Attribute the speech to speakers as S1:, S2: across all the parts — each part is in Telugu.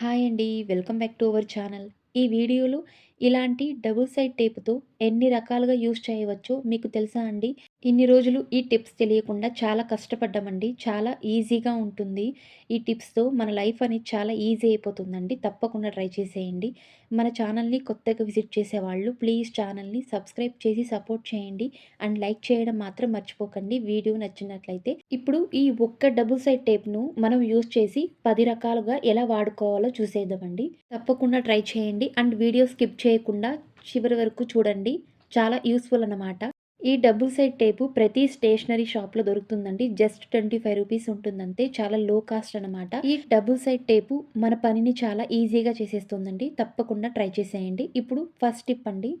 S1: హాయ్ అండి. Welcome back to our channel. ఈ వీడియోలో ఇలాంటి డబుల్ సైడ్ టేప్‌తో ఎన్ని రకాలుగా యూస్ చేయవచ్చో మీకు తెలుసా అండి? ఇన్ని రోజులు ఈ టిప్స్ తెలియకుండా చాలా కష్టపడ్డామండి. చాలా ఈజీగా ఉంటుంది. ఈ టిప్స్‌తో మన లైఫ్ అనేది చాలా ఈజీ అయిపోతుందండి. తప్పకుండా ట్రై చేసేయండి. మన ఛానల్‌ని కొత్తగా విజిట్ చేసేవాళ్ళు ప్లీజ్ ఛానల్‌ని సబ్స్క్రైబ్ చేసి సపోర్ట్ చేయండి. అండ్ లైక్ చేయడం మాత్రం మర్చిపోకండి వీడియో నచ్చినట్లయితే. ఇప్పుడు ఈ ఒక్క డబుల్ సైడ్ టేప్‌ను మనం యూజ్ చేసి పది రకాలుగా ఎలా వాడుకోవాలో చూసేద్దామండి. తప్పకుండా ట్రై చేయండి. అండ్ వీడియో స్కిప్ చేయకుండా చివరి వరకు చూడండి. చాలా యూస్ఫుల్ అన్నమాట. ఈ డబుల్ సైడ్ టేపు ప్రతి స్టేషనరీ షాప్‌లో దొరుకుతుందండి. జస్ట్ ట్వంటీ ఫైవ్ రూపీస్ ఉంటుందంతే. చాలా లో కాస్ట్ అన్నమాట. ఈ డబుల్ సైడ్ టేపు మన పనిని చాలా ఈజీగా చేసేస్తుందండి. తప్పకుండా ట్రై చేసేయండి. ఇప్పుడు ఫస్ట్ టిప్ అండి.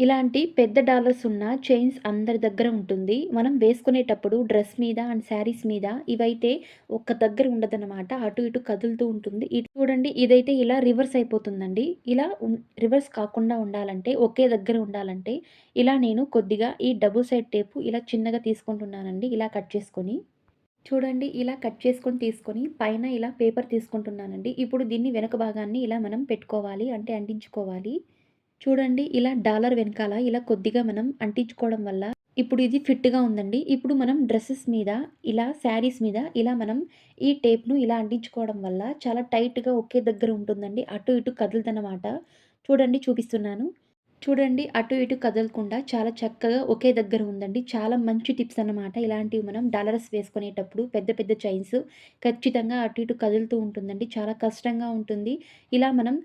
S1: ఇలాంటి పెద్ద డాలర్స్ ఉన్న చైన్స్ అందరి దగ్గర ఉంటుంది. మనం వేసుకునేటప్పుడు డ్రెస్ మీద అండ్ శారీస్ మీద ఇవైతే ఒక్క దగ్గర ఉండదన్నమాట. అటు ఇటు కదులుతూ ఉంటుంది. ఇటు చూడండి ఇదైతే ఇలా రివర్స్ అయిపోతుందండి. ఇలా రివర్స్ కాకుండా ఉండాలంటే ఒకే దగ్గర ఉండాలంటే ఇలా నేను కొద్దిగా ఈ డబుల్ సైడ్ టేపు ఇలా చిన్నగా తీసుకుంటున్నానండి. ఇలా కట్ చేసుకొని. చూడండి ఇలా కట్ చేసుకొని తీసుకొని పైన ఇలా పేపర్ తీసుకుంటున్నానండి. ఇప్పుడు దీన్ని వెనక భాగాన్ని ఇలా మనం పెట్టుకోవాలి. అంటే అంటించుకోవాలి. చూడండి ఇలా డాలర్ వెనకాల ఇలా కొద్దిగా మనం అంటించుకోవడం వల్ల ఇప్పుడు ఇది ఫిట్‌గా ఉందండి. ఇప్పుడు మనం డ్రెస్సెస్ మీద ఇలా శారీస్ మీద ఇలా మనం ఈ టేప్‌ను ఇలా అంటించుకోవడం వల్ల చాలా టైట్‌గా ఒకే దగ్గర ఉంటుందండి. అటు ఇటు కదులుదన్నమాట చూడండి చూపిస్తున్నాను. చూడండి అటు ఇటు కదలకుండా చాలా చక్కగా ఒకే దగ్గర ఉందండి. చాలా మంచి టిప్స్ అన్నమాట. ఇలాంటివి మనం డాలర్స్ వేసుకునేటప్పుడు పెద్ద పెద్ద చైన్స్ ఖచ్చితంగా అటు ఇటు కదులుతూ ఉంటుందండి. చాలా కష్టంగా ఉంటుంది. ఇలా మనం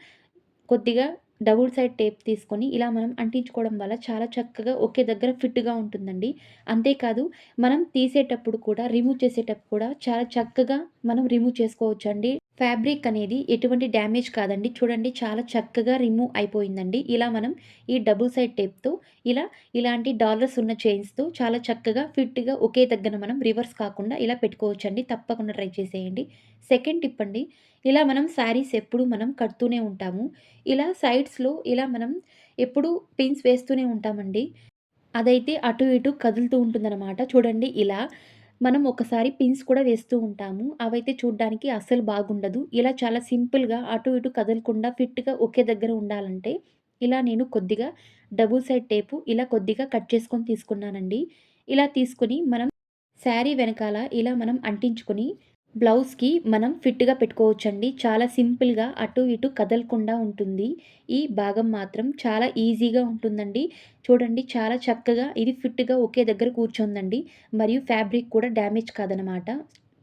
S1: కొద్దిగా డబుల్ సైడ్ టేప్ తీసుకొని ఇలా మనం అంటించుకోవడం వల్ల చాలా చక్కగా ఒకే దగ్గర ఫిట్‌గా ఉంటుందండి. అంతేకాదు మనం తీసేటప్పుడు కూడా రిమూవ్ చేసేటప్పుడు కూడా చాలా చక్కగా మనం రిమూవ్ చేసుకోవచ్చండి. ఫ్యాబ్రిక్ అనేది ఎటువంటి డ్యామేజ్ కాదండి. చూడండి చాలా చక్కగా రిమూవ్ అయిపోయిందండి. ఇలా మనం ఈ డబుల్ సైడ్ టేప్‌తో ఇలా ఇలాంటి డాలర్స్ ఉన్న చైన్స్‌తో చాలా చక్కగా ఫిట్‌గా ఒకే దగ్గర మనం రివర్స్ కాకుండా ఇలా పెట్టుకోవచ్చండి. తప్పకుండా ట్రై చేసేయండి. సెకండ్ టిప్ అండి. ఇలా మనం శారీస్ ఎప్పుడు మనం కడుతూనే ఉంటాము. ఇలా సైడ్స్‌లో ఇలా మనం ఎప్పుడు పిన్స్ వేస్తూనే ఉంటామండి. అదైతే అటు ఇటు కదులుతూ ఉంటుందన్నమాట. చూడండి ఇలా మనం ఒకసారి పిన్స్ కూడా వేస్తూ ఉంటాము. అవైతే చూడ్డానికి అస్సలు బాగుండదు. ఇలా చాలా సింపుల్‌గా అటు ఇటు కదలకుండా ఫిట్‌గా ఒకే దగ్గర ఉండాలంటే ఇలా నేను కొద్దిగా డబుల్ సైడ్ టేపు ఇలా కొద్దిగా కట్ చేసుకొని తీసుకున్నానండి. ఇలా తీసుకొని మనం శారీ వెనకాల ఇలా మనం అంటించుకొని బ్లౌజ్‌కి మనం ఫిట్‌గా పెట్టుకోవచ్చండి. చాలా సింపుల్‌గా అటు ఇటు కదలకుండా ఉంటుంది. ఈ భాగం మాత్రం చాలా ఈజీగా ఉంటుందండి. చూడండి చాలా చక్కగా ఇది ఫిట్‌గా ఒకే దగ్గర కూర్చుందండి. మరియు ఫ్యాబ్రిక్ కూడా డ్యామేజ్ కాదనమాట.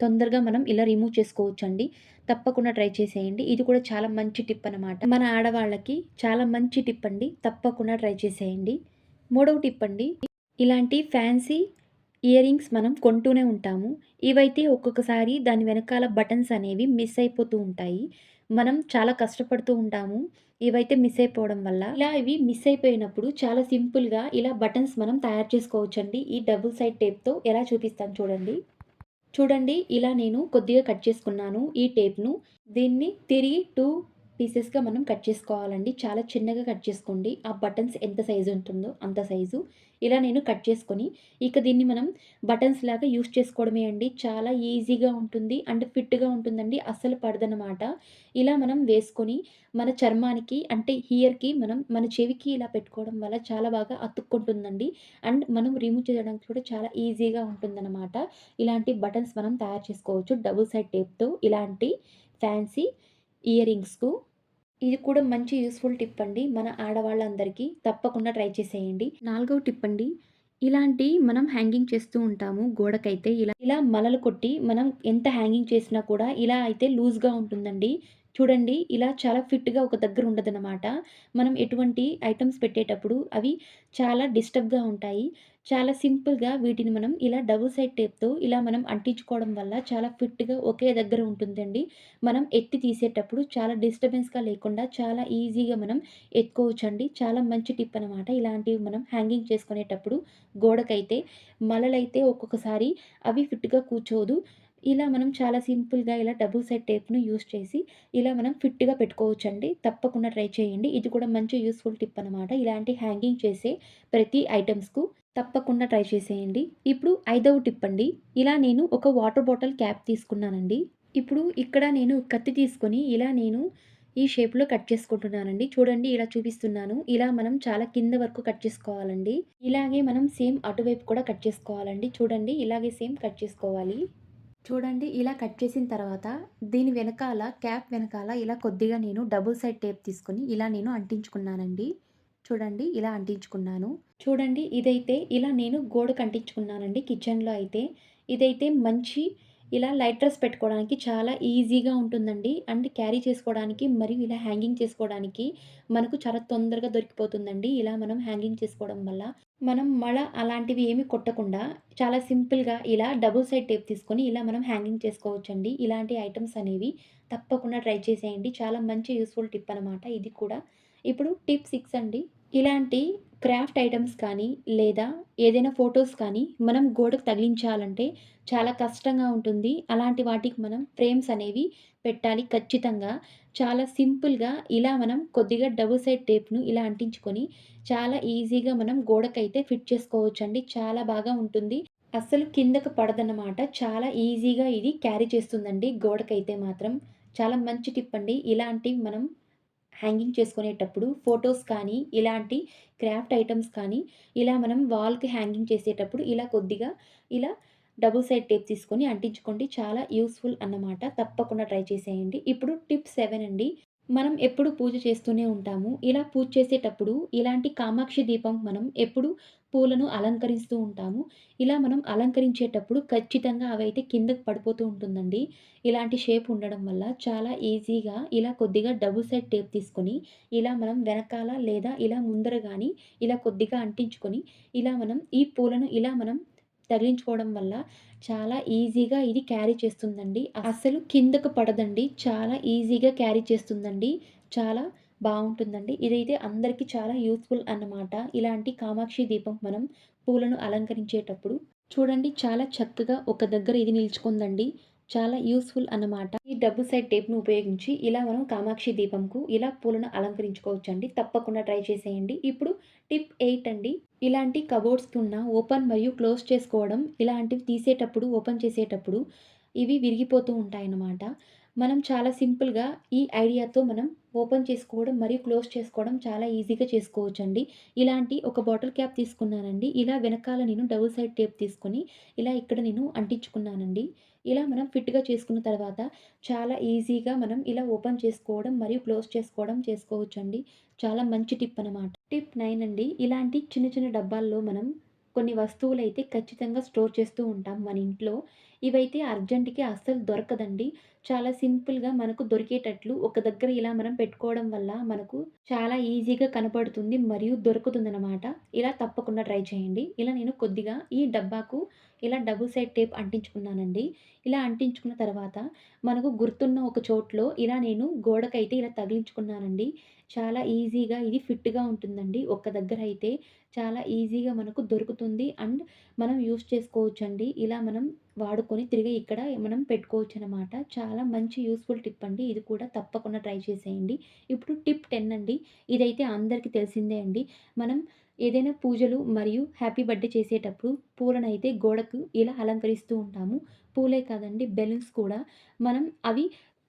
S1: తొందరగా మనం ఇలా రిమూవ్ చేసుకోవచ్చండి. తప్పకుండా ట్రై చేసేయండి. ఇది కూడా చాలా మంచి టిప్ అనమాట. మన ఆడవాళ్ళకి చాలా మంచి టిప్ అండి. తప్పకుండా ట్రై చేసేయండి. మూడవ టిప్ అండి. ఇలాంటి ఫ్యాన్సీ ఇయర్ రింగ్స్ మనం కొంటూనే ఉంటాము. ఇవైతే ఒక్కొక్కసారి దాని వెనకాల బటన్స్ అనేవి మిస్ అయిపోతూ ఉంటాయి. మనం చాలా కష్టపడుతూ ఉంటాము. ఇవైతే మిస్ అయిపోవడం వల్ల ఇలా ఇవి మిస్ అయిపోయినప్పుడు చాలా సింపుల్‌గా ఇలా బటన్స్ మనం తయారు చేసుకోవచ్చండి. ఈ డబుల్ సైడ్ టేప్‌తో ఎలా చూపిస్తాను చూడండి. చూడండి ఇలా నేను కొద్దిగా కట్ చేసుకున్నాను ఈ టేప్‌ను. దీన్ని తిరిగి టూ పీసెస్‌గా మనం కట్ చేసుకోవాలండి. చాలా చిన్నగా కట్ చేసుకోండి. ఆ బటన్స్ ఎంత సైజు ఉంటుందో అంత సైజు. ఇలా నేను కట్ చేసుకొని ఇక దీన్ని మనం బటన్స్ లాగా యూస్ చేసుకోవడమే అండి. చాలా ఈజీగా ఉంటుంది. అండ్ ఫిట్‌గా ఉంటుందండి. అస్సలు పడదనమాట. ఇలా మనం వేసుకొని మన చర్మానికి అంటే హియర్‌కి మనం మన చెవికి ఇలా పెట్టుకోవడం వల్ల చాలా బాగా అతుక్కుంటుందండి. అండ్ మనం రిమూవ్ చేయడానికి కూడా చాలా ఈజీగా ఉంటుందన్నమాట ఇలాంటి బటన్స్ మనం తయారు చేసుకోవచ్చు. డబుల్ సైడ్ టేప్‌తో ఇలాంటి ఫ్యాన్సీ ఇయర్ రింగ్స్‌కు. ఇది కూడా మంచి యూస్ఫుల్ టిప్ అండి. మన ఆడవాళ్ళందరికీ తప్పకుండా ట్రై చేసేయండి. నాలుగవ టిప్ అండి. ఇలాంటి మనం హ్యాంగింగ్ చేస్తూ ఉంటాము గోడకైతే ఇలా ఇలా మలలు కొట్టి మనం ఎంత హ్యాంగింగ్ చేసినా కూడా ఇలా అయితే లూజ్‌గా ఉంటుందండి. చూడండి ఇలా చాలా ఫిట్‌గా ఒక దగ్గర ఉండదన్నమాట మనం ఎటువంటి ఐటమ్స్ పెట్టేటప్పుడు అవి చాలా డిస్టర్బ్‌గా ఉంటాయి. చాలా సింపుల్‌గా వీటిని మనం ఇలా డబుల్ సైడ్ టేప్‌తో ఇలా మనం అంటించుకోవడం వల్ల చాలా ఫిట్‌గా ఒకే దగ్గర ఉంటుందండి. మనం ఎత్తి తీసేటప్పుడు చాలా డిస్టర్బెన్స్‌గా లేకుండా చాలా ఈజీగా మనం ఎత్తుకోవచ్చండి. చాలా మంచి టిప్ అనమాట. ఇలాంటివి మనం హ్యాంగింగ్ చేసుకునేటప్పుడు గోడకైతే మలలైతే ఒక్కొక్కసారి అవి ఫిట్‌గా కూర్చోదు. ఇలా మనం చాలా సింపుల్‌గా ఇలా డబుల్ సైడ్ టేప్‌ను యూజ్ చేసి ఇలా మనం ఫిట్‌గా పెట్టుకోవచ్చండి. తప్పకుండా ట్రై చేయండి. ఇది కూడా మంచి యూస్ఫుల్ టిప్ అనమాట. ఇలాంటి హ్యాంగింగ్ చేసే ప్రతి ఐటమ్స్కు తప్పకుండా ట్రై చేసేయండి. ఇప్పుడు ఐదవ టిప్ అండి. ఇలా నేను ఒక వాటర్ బాటిల్ క్యాప్ తీసుకున్నానండి. ఇప్పుడు ఇక్కడ నేను కత్తి తీసుకొని ఇలా నేను ఈ షేప్‌లో కట్ చేసుకుంటున్నానండి. చూడండి ఇలా చూపిస్తున్నాను. ఇలా మనం చాలా కింద వరకు కట్ చేసుకోవాలండి. ఇలాగే మనం సేమ్ అటువైపు కూడా కట్ చేసుకోవాలండి. చూడండి ఇలాగే సేమ్ కట్ చేసుకోవాలి. చూడండి ఇలా కట్ చేసిన తర్వాత దీని వెనకాల క్యాప్ వెనకాల ఇలా కొద్దిగా నేను డబుల్ సైడ్ టేప్ తీసుకొని ఇలా నేను అంటించుకున్నానండి. చూడండి ఇలా అంటించుకున్నాను. చూడండి ఇదైతే ఇలా నేను గోడకు అంటించుకున్నానండి కిచెన్‌లో అయితే. ఇదైతే మంచి ఇలా లైటర్స్ పెట్టుకోవడానికి చాలా ఈజీగా ఉంటుందండి. అండ్ క్యారీ చేసుకోవడానికి మరియు ఇలా హ్యాంగింగ్ చేసుకోవడానికి మనకు చాలా తొందరగా దొరికిపోతుందండి. ఇలా మనం హ్యాంగింగ్ చేసుకోవడం వల్ల. మనం మళ అలాంటివి ఏమి కొట్టకుండా చాలా సింపుల్‌గా ఇలా డబుల్ సైడ్ టేప్ తీసుకొని ఇలా మనం హ్యాంగింగ్ చేసుకోవచ్చండి. ఇలాంటి ఐటమ్స్ అనేవి తప్పకుండా ట్రై చేసేయండి. చాలా మంచి యూస్ఫుల్ టిప్ అనమాట ఇది కూడా. ఇప్పుడు టిప్ సిక్స్ అండి. ఇలాంటి క్రాఫ్ట్ ఐటమ్స్ కానీ, లేదా ఏదైనా ఫోటోస్ కానీ మనం గోడకు తగిలించాలంటే చాలా కష్టంగా ఉంటుంది. అలాంటి వాటికి మనం ఫ్రేమ్స్ అనేవి పెట్టాలి ఖచ్చితంగా. చాలా సింపుల్‌గా ఇలా మనం కొద్దిగా డబుల్ సైడ్ టేప్‌ను ఇలా అంటించుకొని చాలా ఈజీగా మనం గోడకైతే ఫిట్ చేసుకోవచ్చండి. చాలా బాగా ఉంటుంది. అస్సలు కిందకు పడదన్నమాట. చాలా ఈజీగా ఇది క్యారీ చేస్తుందండి గోడకైతే మాత్రం. చాలా మంచి టిప్ అండి. ఇలాంటివి మనం హ్యాంగింగ్ చేసుకునేటప్పుడు ఫోటోస్ కానీ, ఇలాంటి క్రాఫ్ట్ ఐటెమ్స్ కానీ, ఇలా మనం వాల్‌కి హ్యాంగింగ్ చేసేటప్పుడు ఇలా కొద్దిగా ఇలా డబుల్ సైడ్ టేప్ తీసుకొని అంటించుకోండి. చాలా యూస్ఫుల్ అన్నమాట. తప్పకుండా ట్రై చేసేయండి. ఇప్పుడు టిప్ సెవెన్ అండి. మనం ఎప్పుడు పూజ చేస్తూనే ఉంటాము. ఇలా పూజ చేసేటప్పుడు ఇలాంటి కామాక్షి దీపం మనం ఎప్పుడు పూలను అలంకరిస్తూ ఉంటాము. ఇలా మనం అలంకరించేటప్పుడు ఖచ్చితంగా అవైతే కిందకి పడిపోతూ ఉంటుందండి. ఇలాంటి షేప్ ఉండడం వల్ల చాలా ఈజీగా ఇలా కొద్దిగా డబుల్ సైడ్ టేప్ తీసుకొని ఇలా మనం వెనకాల లేదా ఇలా ముందర కానీ ఇలా కొద్దిగా అంటించుకొని ఇలా మనం ఈ పూలను ఇలా మనం తగిలించుకోవడం వల్ల చాలా ఈజీగా ఇది క్యారీ చేస్తుందండి. అసలు కిందకు పడదండి. చాలా ఈజీగా క్యారీ చేస్తుందండి. చాలా బాగుంటుందండి ఇదైతే అందరికీ చాలా యూస్ఫుల్ అన్నమాట. ఇలాంటి కామాక్షి దీపం మనం పూలను అలంకరించేటప్పుడు చూడండి చాలా చక్కగా ఒక దగ్గర ఇది నిలుచుకుందండి. చాలా యూస్ఫుల్ అన్నమాట. ఈ డబుల్ సైడ్ టేప్‌ను ఉపయోగించి ఇలా మనం కామాక్షి దీపంకు ఇలా పూలను అలంకరించుకోవచ్చండి. తప్పకుండా ట్రై చేసేయండి. ఇప్పుడు టిప్ ఎయిట్ అండి. ఇలాంటి కబోర్డ్స్ ఉన్న ఓపెన్ మరియు క్లోజ్ చేసుకోవడం ఇలాంటివి తీసేటప్పుడు, ఓపెన్ చేసేటప్పుడు ఇవి విరిగిపోతూ ఉంటాయన్నమాట. మనం చాలా సింపుల్‌గా ఈ ఐడియాతో మనం ఓపెన్ చేసుకోవడం మరియు క్లోజ్ చేసుకోవడం చాలా ఈజీగా చేసుకోవచ్చండి. ఇలాంటి ఒక బాటిల్ క్యాప్ తీసుకున్నానండి. ఇలా వెనకాల నేను డబుల్ సైడ్ టేప్ తీసుకొని ఇలా ఇక్కడ నేను అంటించుకున్నానండి. ఇలా మనం ఫిట్‌గా చేసుకున్న తర్వాత చాలా ఈజీగా మనం ఇలా ఓపెన్ చేసుకోవడం మరియు క్లోజ్ చేసుకోవడం చేసుకోవచ్చండి. చాలా మంచి టిప్ అనమాట. టిప్ నైన్ అండి. ఇలాంటి చిన్న చిన్న డబ్బాల్లో మనం కొన్ని వస్తువులైతే ఖచ్చితంగా స్టోర్ చేస్తూ ఉంటాం మన ఇంట్లో. ఇవైతే అర్జెంటుకి అస్సలు దొరకదండి. చాలా సింపుల్‌గా మనకు దొరికేటట్లు ఒక దగ్గర ఇలా మనం పెట్టుకోవడం వల్ల మనకు చాలా ఈజీగా కనపడుతుంది మరియు దొరుకుతుంది అనమాట ఇలా తప్పకుండా ట్రై చేయండి. ఇలా నేను కొద్దిగా ఈ డబ్బాకు ఇలా డబుల్ సైడ్ టేప్ అంటించుకున్నానండి. ఇలా అంటించుకున్న తర్వాత మనకు గుర్తున్న ఒక చోట్లో ఇలా నేను గోడకైతే ఇలా తగిలించుకున్నానండి. చాలా ఈజీగా ఇది ఫిట్‌గా ఉంటుందండి. ఒక్క దగ్గర అయితే చాలా ఈజీగా మనకు దొరుకుతుంది. అండ్ మనం యూజ్ చేసుకోవచ్చండి. ఇలా మనం వాడుకొని తిరిగి ఇక్కడ మనం పెట్టుకోవచ్చు అనమాట చాలా చాలా మంచి యూస్ఫుల్ టిప్ అండి. ఇది కూడా తప్పకుండా ట్రై చేసేయండి. ఇప్పుడు టిప్ 10 అండి. ఇదైతే అందరికీ తెలిసిందే అండి. మనం ఏదైనా పూజలు మరియు హ్యాపీ బర్త్‌డే చేసేటప్పుడు పూలనైతే గోడకు ఇలా అలంకరిస్తూ ఉంటాము. పూలే కాదండి బెలూన్స్ కూడా మనం అవి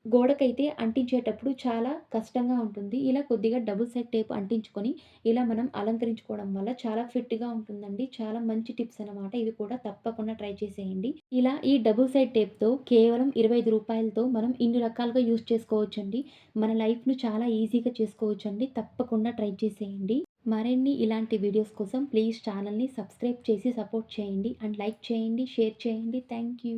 S1: గోడకైతే అంటించేటప్పుడు చాలా కష్టంగా ఉంటుంది. ఇలా కొద్దిగా డబుల్ సైడ్ టేప్ అంటించుకొని ఇలా మనం అలంకరించుకోవడం వల్ల చాలా ఫిట్‌గా ఉంటుందండి. చాలా మంచి టిప్స్ అనమాట. ఇవి కూడా తప్పకుండా ట్రై చేసేయండి. ఇలా ఈ డబుల్ సైడ్ టేప్‌తో కేవలం ఇరవై ఐదు రూపాయలతో మనం ఇన్ని రకాలుగా యూజ్ చేసుకోవచ్చండి. మన లైఫ్‌ను చాలా ఈజీగా చేసుకోవచ్చండి. తప్పకుండా ట్రై చేసేయండి. మరిన్ని ఇలాంటి వీడియోస్ కోసం ప్లీజ్ ఛానల్‌ని సబ్స్క్రైబ్ చేసి సపోర్ట్ చేయండి. అండ్ లైక్ చేయండి, షేర్ చేయండి. Thank you.